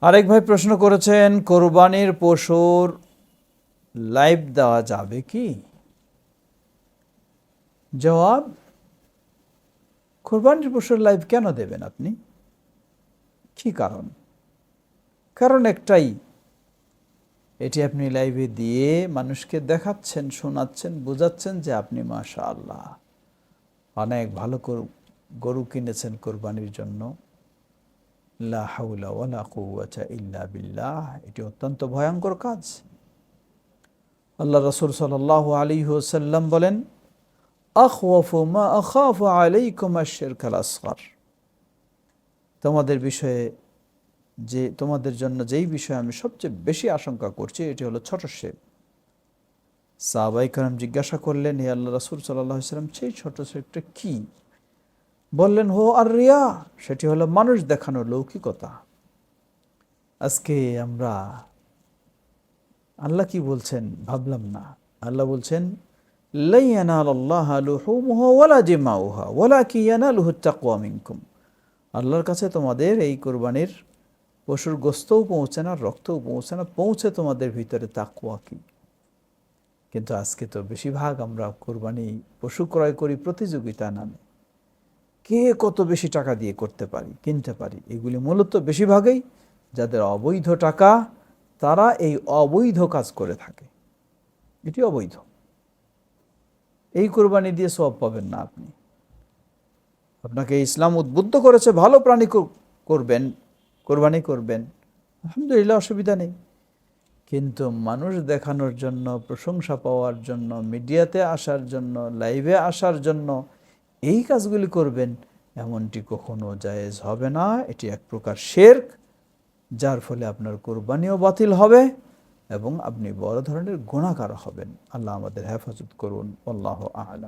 আরেক ভাই প্রশ্ন করেছেন, কোরবানির পশুর লাইভ দেওয়া যাবে কি? জবাব, কোরবানির পশুর লাইভ কেন দেবেন আপনি? কি কারণ? কারণ একটাই, এটি আপনি লাইভে দিয়ে মানুষকে দেখাচ্ছেন, শোনাচ্ছেন, বোঝাচ্ছেন যে আপনি মাশা আল্লাহ অনেক ভালো গরু- গরু কিনেছেন কোরবানির জন্য। বিল্লাহ। এটি অত্যন্ত ভয়ঙ্কর কাজ। আল্লাহ রসুল সাল্লাল্লাহু আলাইহি ওয়াসাল্লাম বলেন তোমাদের বিষয়ে যে, তোমাদের জন্য যেই বিষয়ে আমি সবচেয়ে বেশি আশঙ্কা করছি, এটি হলো ছোট শির সাহাবাই কালাম জিজ্ঞাসা করলেন, হে আল্লাহ রসুল সাল্লাহ সাল্লাম সেই ছোট শিরটা কি? বললেন হো আর রিয়া সেটি হলো মানুষ দেখানো লৌকিকতা। আজকে আমরা আল্লাহ কি বলছেন ভাবলাম না। আল্লাহ বলছেন আল্লাহর কাছে তোমাদের এই কোরবানির পশুর গোস্তও পৌঁছে না, রক্তও পৌঁছে না, পৌঁছে তোমাদের ভিতরে তাকুয়া কি? কিন্তু আজকে তো বেশিরভাগ আমরা কোরবানি পশু ক্রয় করি প্রতিযোগিতা নামে। কে কত বেশি টাকা দিয়ে করতে পারি, কিনতে পারি? এগুলি মূলত বেশিরভাগই যাদের অবৈধ টাকা, তারা এই অবৈধ কাজ করে থাকে। এটি অবৈধ। এই কোরবানি দিয়ে সব পাবেন না আপনি। আপনাকে ইসলাম উদ্বুদ্ধ করেছে, ভালো প্রাণী করবেন, কোরবানি করবেন। আলহামদুলিল্লাহ, অসুবিধা নেই। কিন্তু মানুষ দেখানোর জন্য, প্রশংসা পাওয়ার জন্য, মিডিয়াতে আসার জন্য, লাইভে আসার জন্য এই কাজগুলি করবেন, এমনটি কখনো জায়েজ হবে না। এটি এক প্রকার শেরক, যার ফলে আপনার কোরবানিও বাতিল হবে এবং আপনি বড় ধরনের গুণাকার হবেন। আল্লাহ আমাদের হেফাজত করুন আল্লাহ আলাম।